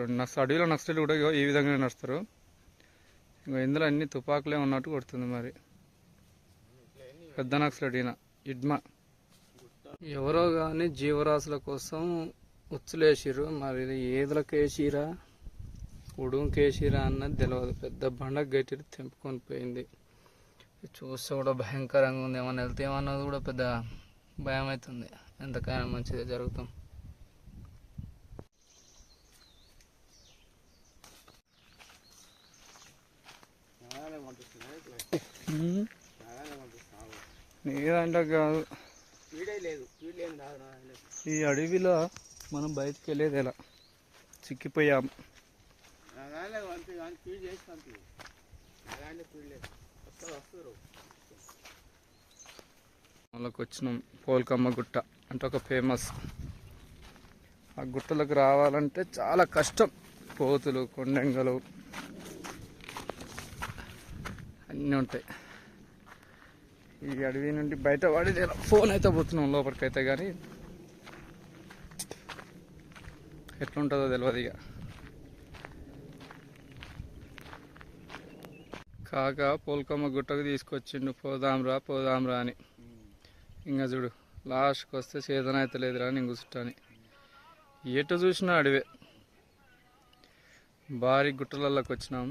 చూడండి నక్స అడవిలో నక్సలు కూడా ఏ ఈ విధంగా నడుస్తారు. ఇంకా ఇందులో అన్ని తుపాకులే ఉన్నట్టు కొడుతుంది మరి. పెద్ద నక్సలు ఈయన ఇడ్మా. ఎవరో కానీ జీవరాశుల కోసం ఉచ్చులేసిరు మరి ఇది ఏదులకు వేసిరా ఉడుంకి వేసిరా అన్నది తెలియదు పెద్ద బండ గట్టి తెంపుకొని పోయింది. చూస్తే కూడా భయంకరంగా ఉంది. ఏమన్నా వెళ్తే ఏమన్నది కూడా పెద్ద భయం అవుతుంది ఎంతకైనా మంచిదే జరుగుతాం. నా దాంట్లో. ఈ అడవిలో మనం బయటికి వెళ్ళేది ఎలా? చిక్కిపోయాం. వాళ్ళకి వచ్చినాం పోల్కమ్మ గుట్ట. అంటే ఒక ఫేమస్. ఆ గుట్టలకు రావాలంటే చాలా కష్టం. కోతులు కొండెంగలు అన్నీ ఉంటాయి. ఈ అడవి నుండి బయట పడి ఫోన్ అయితే పోతున్నాం లోపలికి అయితే కానీ ఎట్లుంటుందో తెలియదు ఇక కాక పోల్కమ్మ గుట్టకు తీసుకొచ్చిండు. పోదాంరా పోదాంరా అని. ఇంకా చూడు లాస్ట్కి వస్తే చేతన అయితే లేదురా నేను కూర్చుంటాను ఎటు చూసినా అడివే. భారీ గుట్టలలోకి వచ్చినాం.